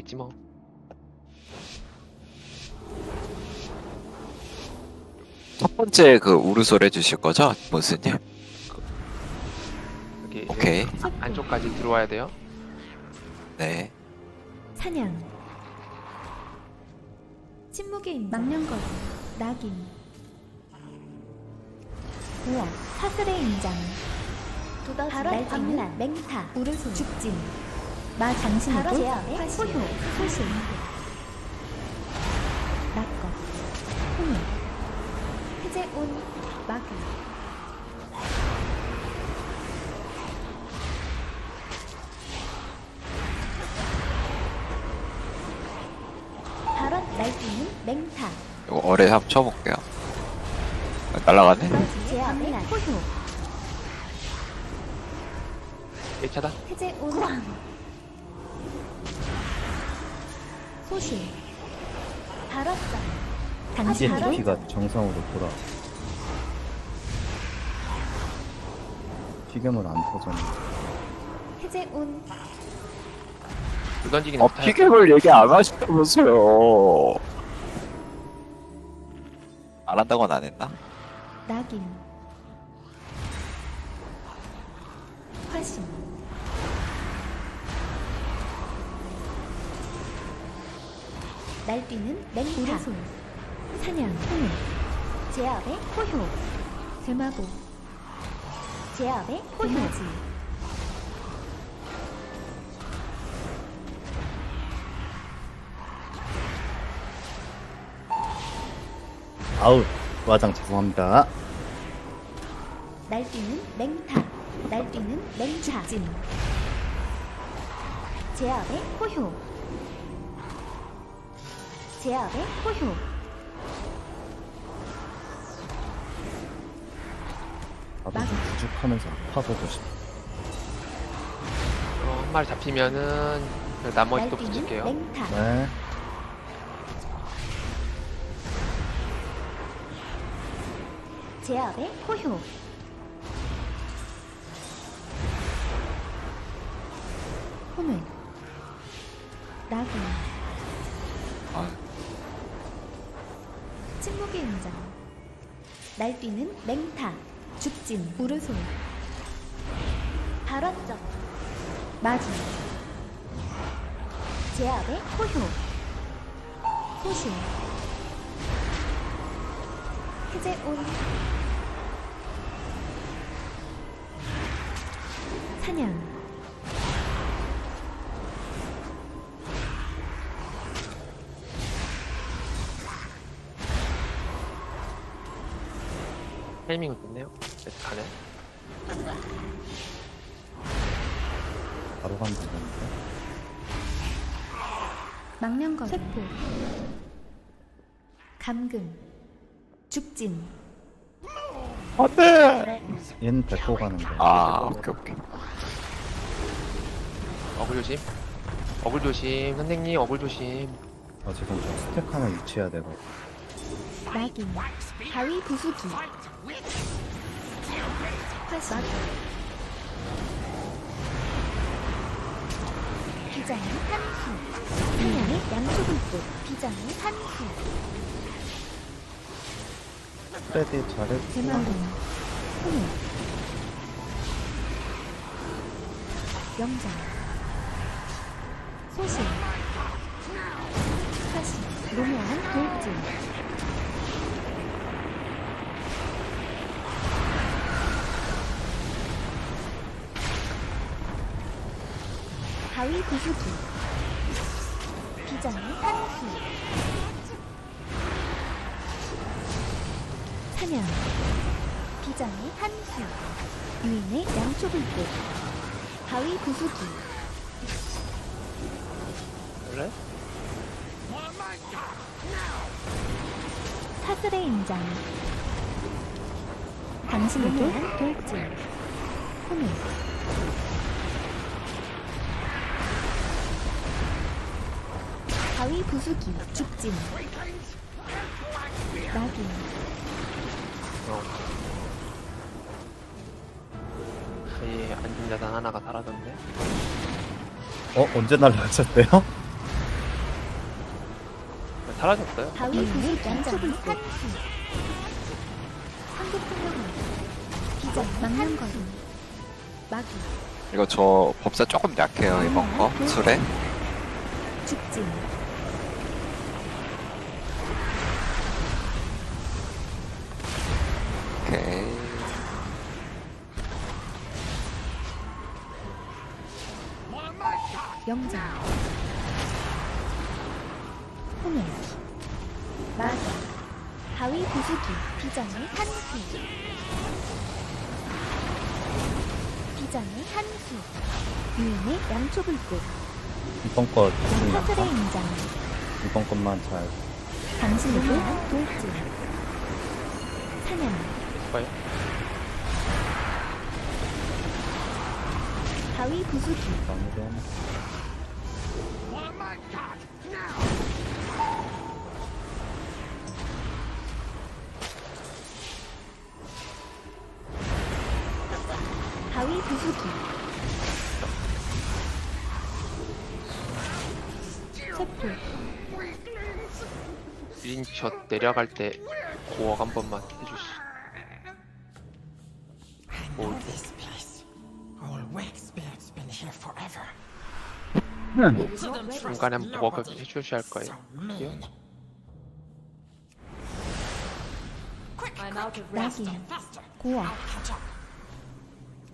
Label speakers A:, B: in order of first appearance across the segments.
A: 있지 뭐.
B: 첫 번째 그 우르솔 해주실 거죠? 몬스님?
A: 여기
B: 오케이.
A: 안쪽까지 들어와야 돼요.
B: 네.
C: 사냥 침묵의 망령거리 낙인 우와 사슬의 인장 도더지 발언 광란 맹타 우르솔 죽진 마
D: 제압의
C: 화신 소신. 낙거. 홍해 해제온 마귀. 발언 날뛰는 맹타.
B: 이거 어뢰 한번 쳐볼게요. 날라가네?
C: 제압의 호효.
A: 1차다.
C: 해제 온 발언장
E: 이제
C: 당신
E: 기가 정상으로 돌아. 튀김을 안 터졌네.
C: 해제온
A: 불 던지기는
B: 어, 피격을 얘기 안 하시다면서요. 안 한다고는 안 했나?
C: 낙인 날뛰는 맹타 우르솔 사냥 홍해 제압의 호효 대마보 제압의 호효
E: 아우, 와장 죄송합니다.
C: 날뛰는 맹타 날뛰는 맹타 진 제압의 호효 제압의 호효
E: 나도 좀 부죽하면서 아파서 조심.
A: 어, 한 마리 잡히면은 그 나머지 또
C: 날뛰는
A: 붙일게요.
C: 맹타
E: 네.
C: 제압의 호효 날뛰는 맹타 죽진 우르솔 발언적 마주 제압의 호효. 소실 해제온. 사냥
A: 타이밍은 좋네요. 네, 가네.
E: 바로 간다. 보니까.
C: 망령거리 세포 감금 죽진
B: 안 돼!
E: 얘는 데리고 가는 거야.
B: 아, 오케이, 오케이.
A: 어글 조심. 어글 조심. 선생님 어글 조심.
E: 아, 지금 저 스택 하나 유치해야 되고.
C: 낙인. 바위 부수기. 화신 비장의 한수. 한양의 양초불꽃 비장의 한수.
E: 프레디 잘해.
C: 대마론 호물 영장. 소실 화신 노묘한 돌진 바위 부수기. 비장의 한수 사냥. 비장의 한수 유인의 양초불꽃 바위 부수기.
A: 원래?
C: 사슬의 인장. 당신에게 돌진. 호밀 바위 부수기 죽진. 낙인.
A: 어. 이 안전자산 하나가 사라졌네.
E: 어, 언제 날라가셨대요?
A: 사라졌어요.
C: 바위 부수 양초불 한수 한국 풍경화 비전 망명거리 마귀
B: 이거 저 법사 조금 약해요 이번 거. 술에
C: 죽진
B: 오케이.
C: 영장 호밀 마귀 바위 부수기 비전의 한수 비전의 한수 유인의 양초불꽃
E: 이번 거
C: 사슬의
E: 약간
C: 인장.
E: 이번 것만 잘.
C: 당신에게 돌진. 사냥 바위 부수기 바위 부수기 체포
A: 린저 내려갈 때 고억 한 번만 해주시. 뭐
D: forever.
A: 중간에 고억 해주셔야 할 거예요.
C: 낙인
D: up.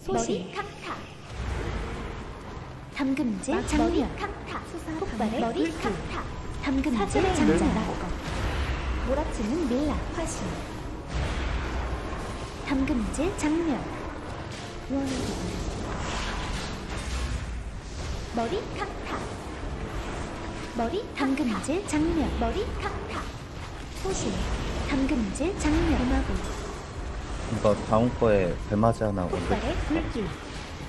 C: 소시. 캉타 담금질 장면 폭발의 머리. 캉타 담금질 장장 몰아치는 밀라. 화신 담금질 장면 머리 캉타 머리 담금질 장면. 머리 캉타 소시 담금질 장면. 음악을
E: 이거 다음 거에 배맞이 하나 올릴
C: 폭발의 불길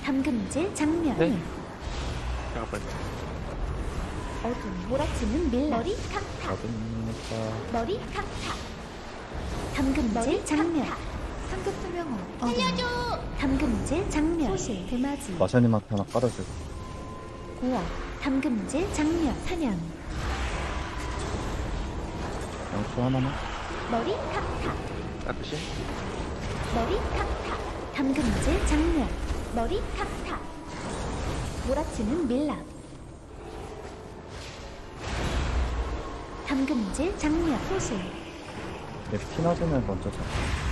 C: 담금질 장면.
A: 네. 볼
C: 어둠 몰아치는 밀라 머리 캉타
E: 거든요
C: 머리 캉타 담금질 장면. 상급 투명호. 살려줘! 담금질 장면. 소실 대마지.
E: 마샤님한테 하나 깔아주고
C: 고어 담금질 장면 사냥.
E: 양초 하나만?
C: 머리 캉타
A: 따뜻이?
C: 머리 캉타 담금질 장면 머리 캉타 몰아치는 밀랍. 담금질 장면 소실.
E: 내 피나진을 먼저 잡고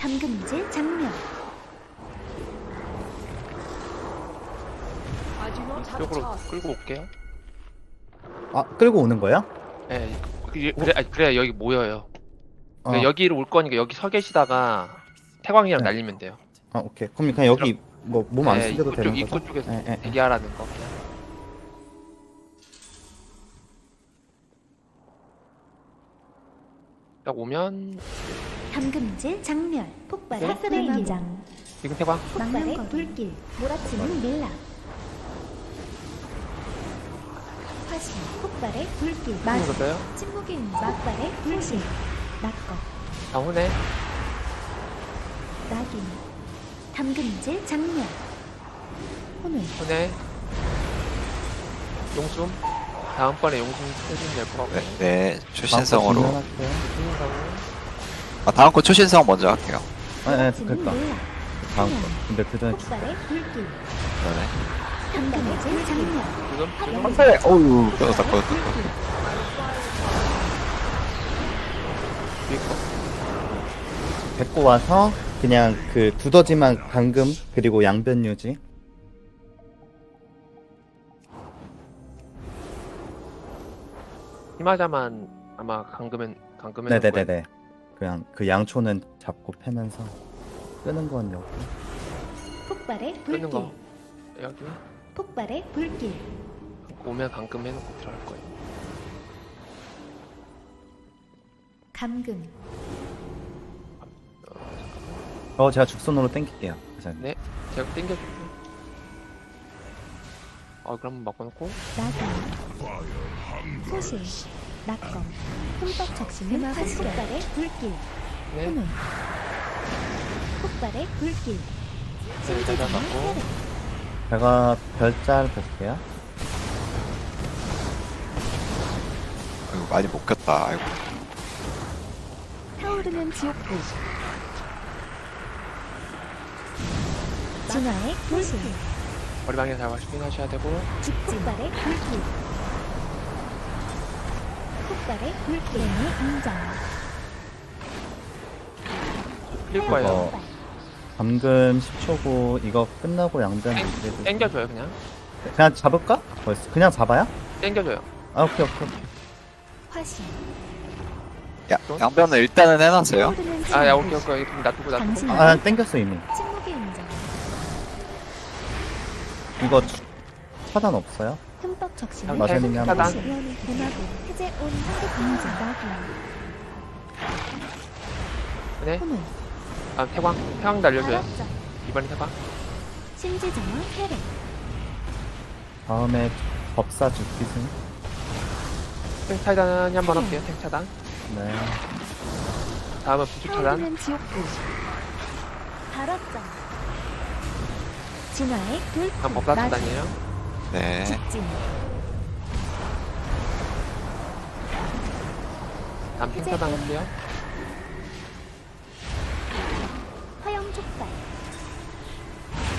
C: 담금질 장면
A: 이쪽으로. 끌고 올게요.
E: 아 끌고 오는 거야?
A: 예, 네, 그래, 아니, 그래야 여기 모여요.
E: 어.
A: 그러니까 여기로 올 거니까 여기 서 계시다가 태광이랑
E: 네.
A: 날리면 돼요.
E: 아 오케이 그럼 그냥 여기 뭐 몸 안
A: 네,
E: 쓰셔도
A: 입구
E: 되는
A: 쪽,
E: 거죠?
A: 입구 쪽에서
E: 예, 예, 예.
A: 대기하라는 거. 그냥. 딱 오면
C: 담금질 장면 폭발의
A: 네?
C: 사슬의 인장.
A: 지금 태광
C: 폭발의 불길 몰아치는 밀랍 화신 폭발의 불길. 마지? 침묵의 인장 막발의 불길 낙거.
A: 다운해.
C: 낙인. 담금질 장면 혼을
A: 손에 용숨. 다음번에 용숨 해주면 될 것 같고.
B: 네, 네. 초신성으로.
E: 할게요
B: 아 다음 거 초신성 먼저 할게요.
C: 몰아치는
E: 그러니까.
C: 밀랍
E: 다음 거. 근데 그 전에
C: 폭발의 불길 담금질 장면.
A: 지금
B: 한대 어우. 끊었다 끊었다.
A: 거.
E: 뱉고 와서 그냥 그 두더지만 방금 그리고 양변 유지.
A: 희마자만 아마 감금은 감금은
E: 네네네네 그냥 그 양초는 잡고 패면서 끄는 건 여기
C: 폭발의
A: 끄는
C: 불길
A: 거 여기
C: 폭발의 불길
A: 오면 감금해놓고 들어갈 거예요.
C: 감금
E: 어 제가 죽선으로 땡길게요 기사님.
A: 네, 제가 땡겨줄게요. 어, 그럼 바꿔놓고
C: 낙인 소실 낙검 흠뻑 적시는 화신 폭발의 불길
A: 네,
C: 혼을 폭발의 불길.
A: 네, 잘 잡았고.
E: 제가 별짤 볼게요.
B: 아이고, 많이 못 꼈다. 아이고.
C: 타오르는 지옥불 진화의
A: 머리 방향 잘 확인하셔야 되고.
C: 죽진발의 불길 폭발의 불길 의 인장
A: 풀릴 거예요.
E: 이거 방금 10초고 이거 끝나고 양전
A: 땡겨줘요 그냥.
E: 그냥 잡을까? 벌써 그냥 잡아요?
A: 땡겨줘요.
E: 아 오케이 오케이 오케이.
C: 화신
B: 야, 양변은 일단은 해놨어요.
C: 타오르는
A: 아, 야,
C: 지옥불.
A: 오케이, 오케이. 그럼 놔두고, 놔두고.
C: 당신
E: 아 땡겼어 이미.
C: 침묵의 인장
E: 이거 주- 차단 없어요?
C: 흠뻑 적신
A: 당-
E: 마세님이 한
A: 차단.
C: 도시 대마보 해제 온 인장 나기
A: 네.
C: 후문
A: 아, 태광. 태광 날려줘요.
C: 발업자
A: 이번에 태광.
C: 신지정화 혈액
E: 다음에 법사 죽기승.
A: 탱 차단이 한번 할게요. 탱 차단.
E: 네.
A: 다음은 부축 차단.
C: 타오르는 지옥불 발업자 진화의 돌
A: 다음 법사 차단이에요.
B: 네.
C: 직진
A: 다음 탱 차단 할게요.
C: 화영 촉발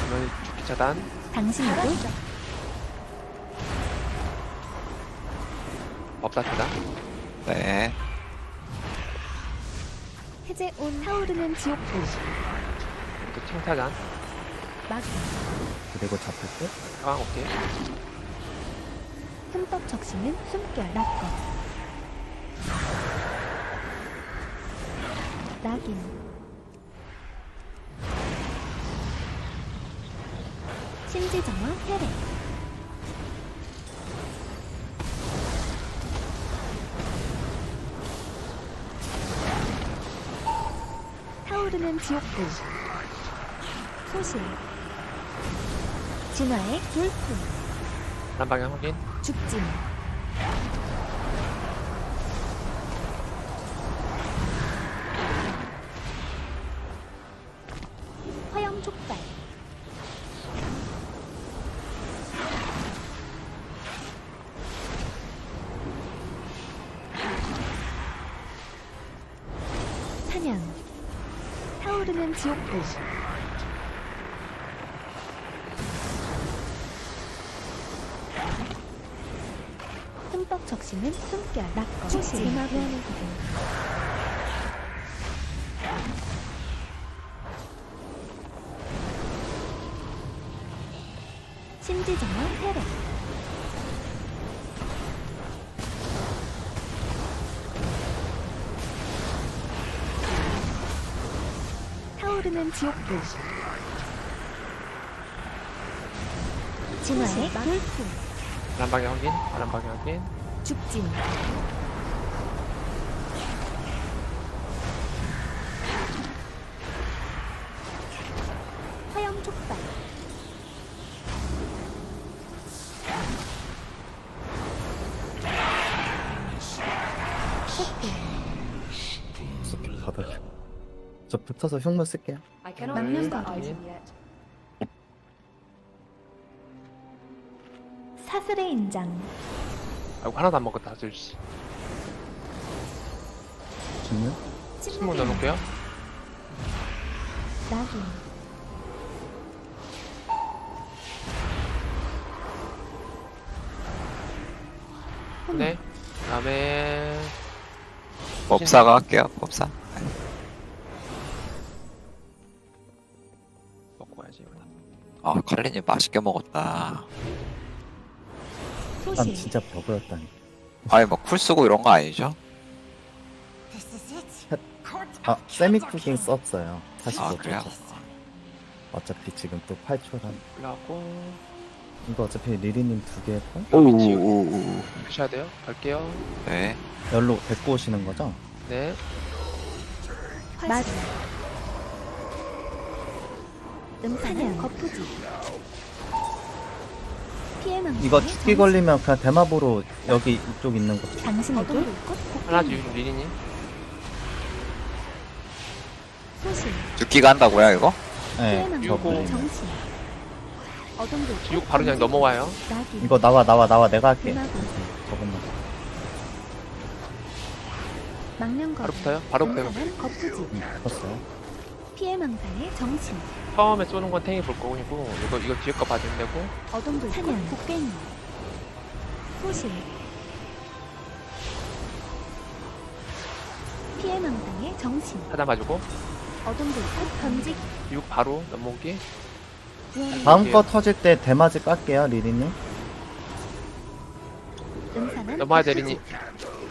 A: 그러면 죽기 차단.
C: 당신에게
A: 법사 차단.
B: 네.
C: 해제 온 타오르는 지옥불
A: 그탱 차단.
C: 마귀
E: 그리고 잡을 때?
A: 태광 오케이.
C: 흠뻑 적시는 숨결 낙거 낙인. 신지정화 혈액 타오르는 지옥불 소실 진화의 돌풍.
A: 다음 방향 확인.
C: 죽진. 촉발. 사냥. 타오르는 지옥불 적시는 숨결 낙거 소실 음악원의 기분 신지정화 혈액 타오르는 지옥불 진화의 돌풍.
A: 바람 방향 확인. 바람 방향 확인.
C: 죽진 촉발
E: 어차피. 저 붙어서 흉물 쓸게요.
F: I cannot that item yet.
C: 사슬의 인장
A: 아이고, 하나도 안 먹었다. 둘씨.
E: 죽는?
A: 신문 넣어놓을게요.
C: 낙인
A: 네. 다음에
B: 법사가 할게요. 법사.
A: 먹고 가야지. 이거.
B: 아, 칼리님 맛있게 먹었다.
E: 난 진짜 버그였다니.
B: 아니, 뭐, 쿨 쓰고 이런 거 아니죠?
E: 아 세미 쿠킹 썼어요.
B: 아,
E: 45초.
B: 그래요?
E: 어차피 지금 또 8초란.
A: 올라가고
E: 이거 어차피 리리님 두개 걸?
B: 오우오우.
A: 드셔야 돼요. 갈게요.
B: 네.
E: 열로 데리고 오시는 거죠?
A: 네.
C: 마귀 음사냥 거푸지 피해
E: 이거 죽기 걸리면 그냥 대마보로 여기 이쪽 있는 거.
C: 당신에게
A: 하나 지금 리리님.
B: 죽기가 한다고요, 이거?
E: 네,
C: 피해
E: 저
C: 망상
A: 요거.
E: 걸리면.
C: 정신 어둠 불꽃
A: 지옥 바로 그냥. 넘어와요.
E: 이거 나와 나와 나와 내가 할게
C: 음악은
E: 저것만
C: 망령거리
A: 바로 붙어요. 바로 붙어요.
C: 거푸지
E: 응, 컸어요
C: 피해망상의 정신
A: 처음에 쏘는 건 탱이 볼 거고 이거 이거 뒤에 거 봐주면 되고.
C: 어둠 불꽃 사냥 곡괭이. 소실. 피해망상의 정신.
A: 하단 봐주고.
C: 어둠 불꽃 던지기.
A: 지옥 바로 넘어오기.
E: 다음 거 터질 때 대마지 깔게요 리리님.
C: 음산한
A: 넘어야. 되리니.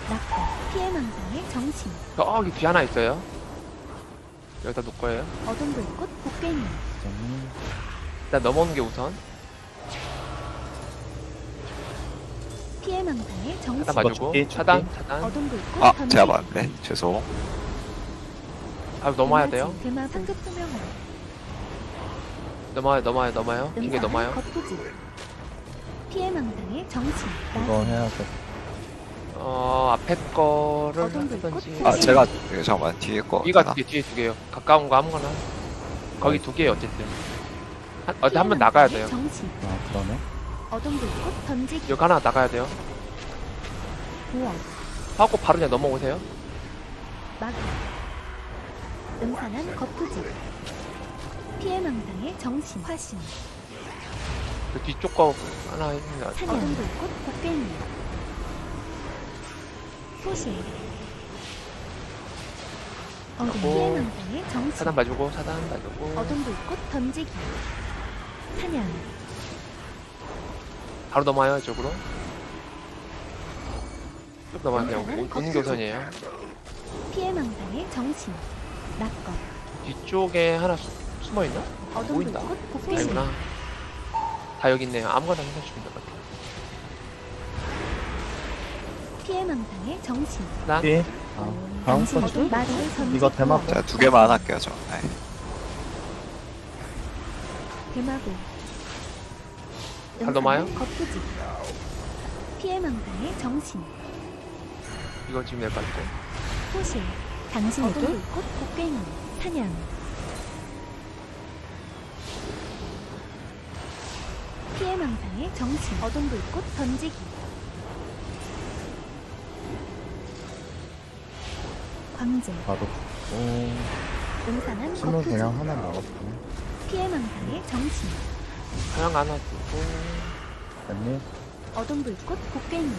C: 낙과 피해망상의 정신.
A: 저기 뒤 하나 있어요. 여기다 놓을 거예요.
C: 어둠 불꽃 곡괭이
A: 일단 넘어오는 게 우선.
C: 피해 망상의 정신
A: 하단 봐주고
E: 죽기,
A: 차단
E: 죽기.
A: 차단.
C: 어둠 불꽃
B: 아 제가 맞네 죄송
A: 바로 넘어야 돼요.
C: 상급 투명화
A: 넘어요 넘어요 넘어요. 이게
C: 음산한
A: 넘어요.
C: 거푸지 피해 망상의 정신
E: 이거 해야겠다
A: 어 앞에 거를 하든지.
B: 아
C: 네.
B: 제가 예, 잠깐만 뒤에 거 되나?
A: 두 개, 뒤에 두 개요. 가까운 거 아무거나. 거기 두 개요, 어쨌든. 한, 어디 한 번 나가야 돼요.
C: 정신
E: 아 그러네
C: 어둠 불꽃 던지기
A: 여기 하나 나가야 돼요.
C: 보험
A: 하고 바로 그냥 넘어오세요.
C: 마귀 음산한 거푸지 피해망상의 정신 화신
A: 그 뒤쪽 거 하나 있는
C: 사냥 어둠 불꽃 곡괭이 소실 어둠
A: 하고
C: 피해 망상의 정신
A: 사단 봐주고, 사단 봐주고.
C: 어둠 불꽃 던지기 사냥
A: 바로 넘어와요, 이쪽으로. 쭉 넘어가요. 그냥 오- 오는 교선이에요.
C: 피해 망상의 정신 낙거
A: 뒤쪽에 하나 수, 숨어 있나?
C: 어둠
A: 보인다.
C: 불꽃
A: 아니구나. 다 여기 있네요. 아무거나 해서 주면 될것 같아
C: 피해 망상의 정신.
A: 사단.
E: 뒤 아, 다음
C: 당신
E: 거
C: 어둠 마리를 던지기
E: 이거 대마
B: 제가 두 개만 할게요 저. 네.
C: 대마고.
A: 잘 넘어요?
C: 거푸지. 피해 망상의 정신.
A: 이거 지금 낼것 같고.
C: 소실. 당신에게 꽃 곡괭이. 사냥. 피해 망상의 정신. 어둠 불꽃 던지기 광재
E: 바로 오
C: 음산한
E: 신문
C: 거푸지
E: 그냥 하나 나왔네
C: 피해 망상의 정신.
A: 하양 하나 두고.
E: 아니?
C: 어둠 불꽃 곡괭이.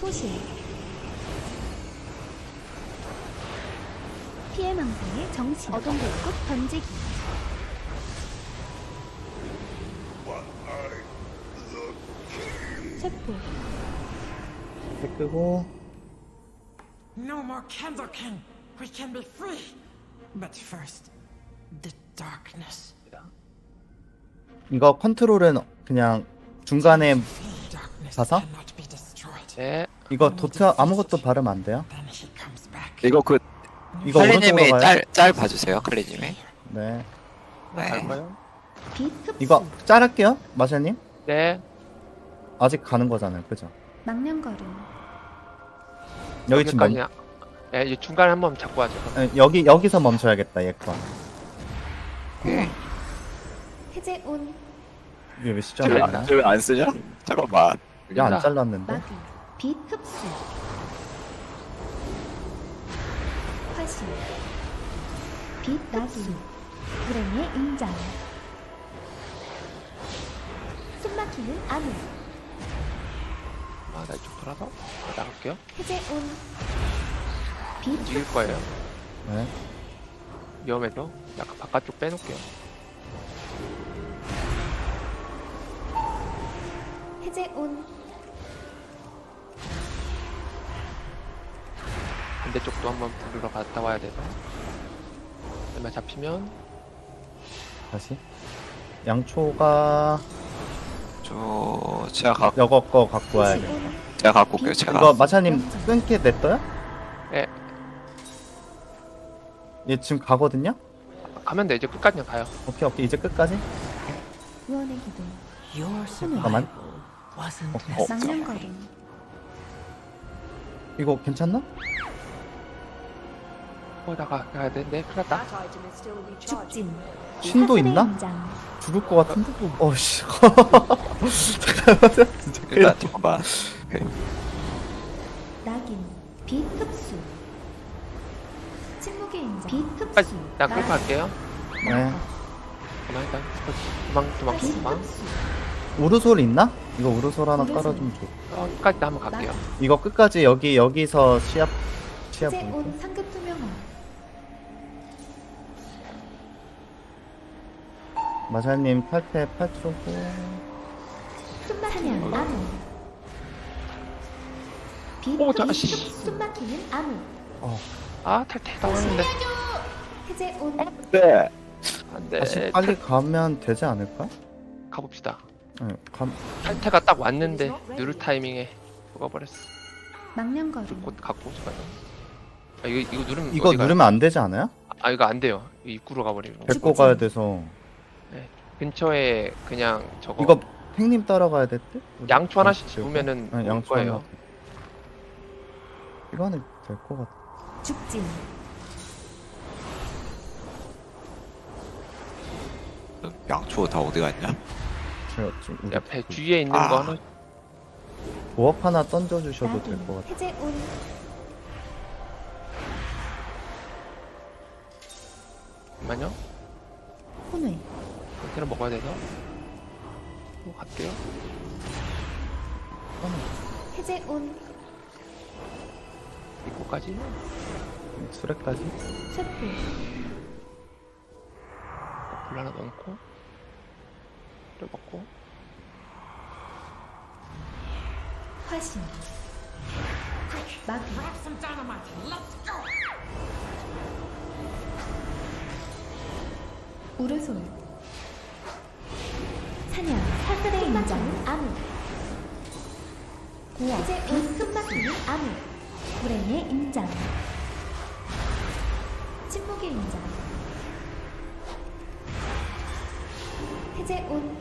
C: 소실. 피해 망상의 정신. 어둠 불꽃 던지기. 세포
E: 배 끄고
D: No more Candle King. We can be free. But first, the darkness.
E: 이거 컨트롤은 그냥 중간에
D: cannot be destroyed.
A: 네.
E: 이거 도트 아무것도 바르면 안 돼요?
D: Then he comes back.
B: 이거 그
E: 이거 오른쪽으로 가요?
B: 짤, 짤 봐주세요 칼리님이
A: 네갈
B: 네.
C: 흡수
E: 이거 자를게요 마샤님
A: 네.
E: 아직 가는 거잖아요 그죠?
C: 망령거리
E: 여기 지금 멈,
A: 여기까지. 네, 이 중간에 한 번 잡고 하죠.
E: 에, 여기 여기서 멈춰야겠다 얘거
C: 해제 온
E: 이게
B: 왜왜
E: 시작을
B: 안,
E: 안
B: 왜안 쓰냐? 잠깐만
E: 이거 안
A: 올린다.
E: 잘랐는데?
C: 마귀 빛 흡수 화신 빛 흡수 불행의 인장 숨막히는 암흑
A: 아, 나 이쪽 돌아서 나갈게요.
C: 해제 온 빛
A: 이길 거예요.
E: 네.
A: 위험해서 약간 바깥쪽 빼놓을게요.
C: 해제 온
A: 반대쪽도 한번 부르러 갔다 와야 돼서. 얼마 잡히면
E: 다시 양초가
B: 저 제가 갖고
E: 여거 거 갖고 와야겠다
C: 해제온
B: 제가 갖고 올게요 제가
E: 이거 마차님 끊게 냈어요?
A: 네.
E: 얘 지금 가거든요?
A: 가면 돼. 이제 끝까지 가요.
E: 오케이 오케이 이제 끝까지
C: 구원의 기도
D: Your
E: 잠깐만 어, 어. 어, 어. 이거 괜찮나?
C: 네.
A: 거다가 가야 되는데 큰일 났다.
C: 죽진
E: 신도 있나? 죽을 것 같은데? 어씨. 진짜
B: 일단 잠깐만.
C: 낙인 빛 흡수 침묵의 인장 빛
A: 아,
C: 흡수
A: 나 끌고 갈게요.
E: 네.
A: 그만 일단 도망 도망
C: 빛
A: 도망.
C: 흡수
E: 우르솔 있나? 이거 우르솔 하나
C: 우르솔.
E: 깔아주면 좋.
A: 어, 끝까지 한번 갈게요.
E: 이거 끝까지 여기 여기서 시합 시합
C: 이제. 온 상급 투명화
E: 마사님 8패 8초고
C: 숨막히는 나무 빛
A: 오,
C: 흡수
A: 자식.
C: 숨막히는 나무
A: 아 탈퇴 나왔는데
C: 해제 온
B: 네.
A: 안돼.
E: 다시 빨리 가면 되지 않을까?
A: 가봅시다.
E: 네, 감
A: 탈퇴가 딱 왔는데 누를 타이밍에 죽어버렸어.
C: 망령거림
A: 곧 갖고 오지 마요. 아, 이거 이거 누르면
E: 이거
A: 어디 가요?
E: 누르면 안 되지 않아요?
A: 아 이거 안 돼요. 이거 입구로 가버리는 거.
E: 데리고 가야 돼서
A: 근처에 그냥 저거
E: 이거 팽님 따라가야 될 듯?
A: 양초 하나씩
E: 네,
A: 집으면은
E: 네,
A: 올
E: 양초
A: 거예요.
E: 하나 이거는 될 것 같아
C: 죽진
B: 양초 다 어디 갔냐?
E: 제가 좀 우리
A: 옆에 주위에 있는
B: 아.
A: 거 하나
E: 보합 하나 던져 주셔도
C: 낙인
E: 될것 같아
C: 해제 온
A: 잠깐만요.
C: 혼외
A: 컨테이너 먹어야 돼서. 또 갈게요.
C: 해제 온.
A: 입구까지?
E: 수레까지?
C: 쇠불
A: 불 하나 넣고 또 먹고.
C: 화신.
D: go.
C: 우르솔 사냥 사슬의 인장 암흑. 고어 온 숨막히는 암흑. 불행의 인장 침묵의 인장 해제 온.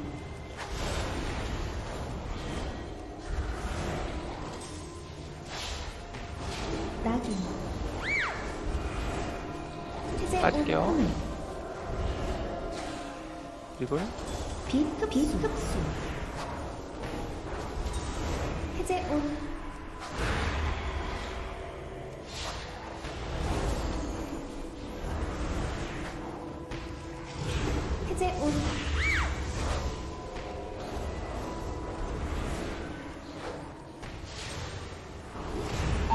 C: 낙인. 해제 온
A: 빠질게요. 그
C: 빛 흡수 해제 온. 해제 온.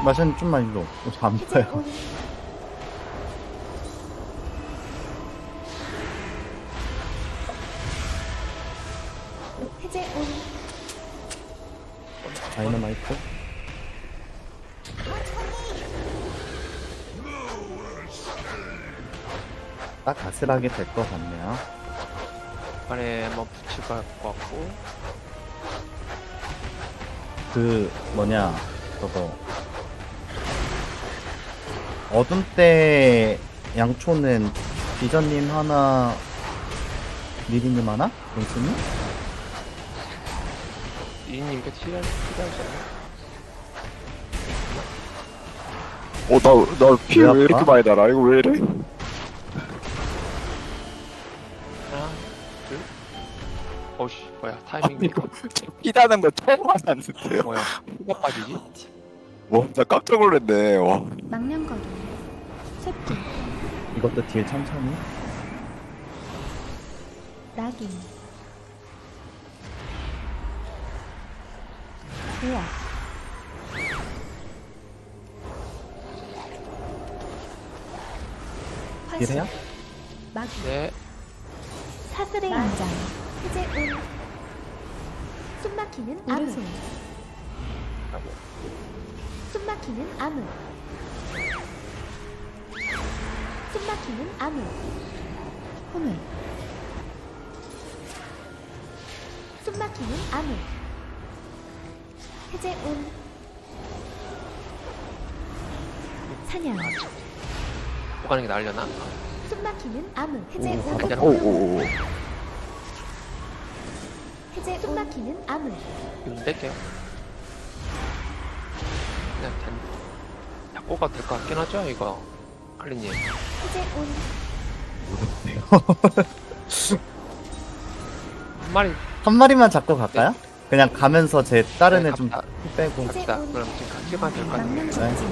E: 마사님 좀만 일로. 어, 저안
C: 해제 온
E: 딱 아슬하게 될 것 같네요
A: 안에 한번 붙이고 할 것 같고
E: 그 뭐냐 저거 어둠 때 양초는 비전님 하나 미리님 하나? 용수님?
A: 이인님께 필요할 필요하잖아요.
B: 어, 나, 나 피 왜왜 이렇게? 많이 달아? 이거 왜 이래?
A: 타이밍
B: 이거 피 나는 거 처음 알았는데요?
A: 뭐야? 누가 빠지지?
B: 와, 나 깜짝 놀랐네. 와.
C: 망령거리. 쇠불
E: 이것도 딜 천천히?
C: 낙인. 고어
E: 딜해요?
C: 마귀.
A: 네.
C: 사슬의 인장. 해제 온 숨막히는 암흑. 숨막히는 암흑. 숨막히는 암흑. 혼외 숨막히는 암흑. 해제 온. 사냥.
A: 못 가는 게 나으려나?
C: 숨막히는 암흑. 해제
E: 오,
C: 온.
A: 가자.
B: 오, 오, 오.
C: 해제 숨막히는 암흑
A: 이거 뺄게요. 그냥 단 잡고 가도 될것 같긴 하죠 이거. 할리님.
C: 해제 온
A: 한 마리
E: 한 마리만 잡고 갈까요? 그냥 가면서 제 다른
A: 네,
E: 애 좀
A: 갑니다.
E: 빼고
A: 갑시다. 그럼 지금 같이 가면 될것 같아요.
C: 망령
E: 네.
C: 축진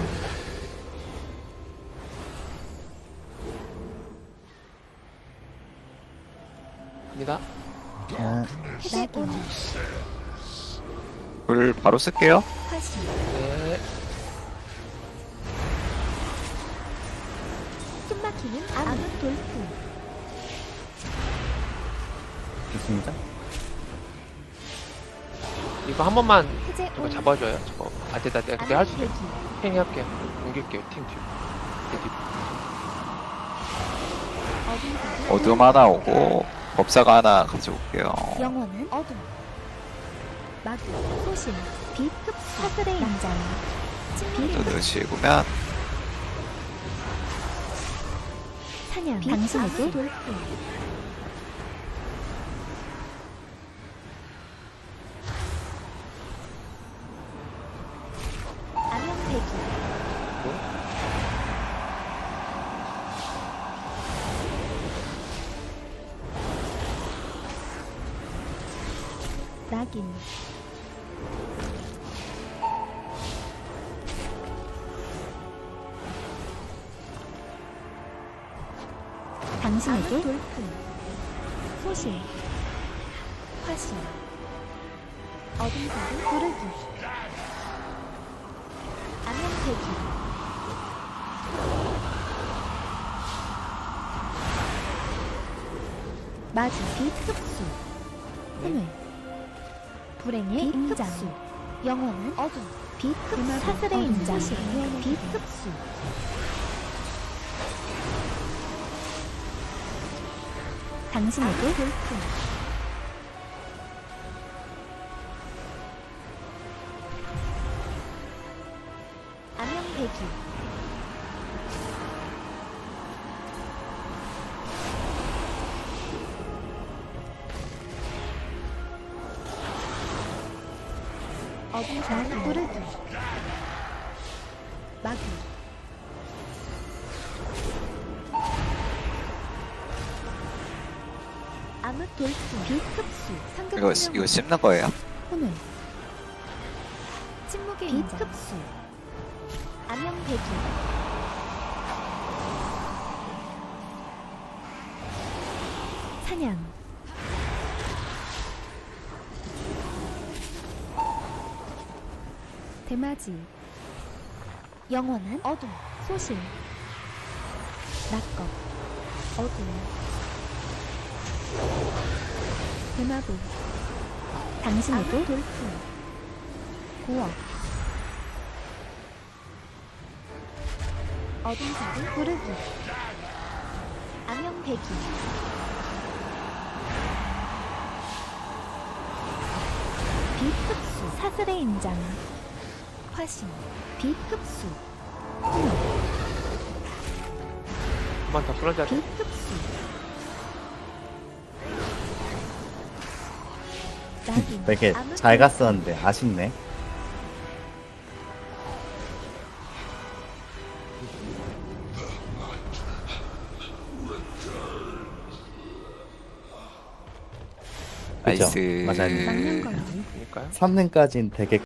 A: 갑니다.
E: 아,
C: 해제
B: 온불 바로 쓸게요.
C: 화신
A: 네.
C: 숨막히는 암흑 돌풍
E: 좋습니다.
A: 이거 한 번만
C: 해제
A: 잡아줘요. 저거 아 됐다. 내가 그때 할수
C: 암흑
A: 있어.
C: 대기
A: 팽이 할게요. 옮길게요. 팀 뒤. 내 뒤.
C: 어둠
B: 어둠 하나 오고 법사가 하나 가져올게요.
C: 영원은 어둠. 마구 소신 비급 사슬의 인장. 비
B: 넣으시고면
C: 사냥 당신에게 돌풍. 암염대기 낙인 당신에게 돌풍 소신 화신 어둠가루 부르기 영원한 어둠 빛흡수 사슬의 인장 빛흡수. 당신에게 돌풍 암염대기 어둠 자부르기 마귀 암흑 돌풍 빛흡수 상급
B: 이거 이거 씹는 거예요.
C: 대마지. 영원한 어둠 소실 낙겁 어둠. 대마부 당신에게 돌풍 고어 어둠 자리 부르기. 암염대기. 빛 흡수 사슬의 인장 화신 빛흡수
A: 한번 더.
C: 빛흡수 낙인
E: 되게
C: 암흑
E: 잘 갔었는데 아쉽네. 그죠?
B: 나이스.
E: 맞아요.
C: 막는 거지
A: 그러니까요.
E: 3등까지는 되게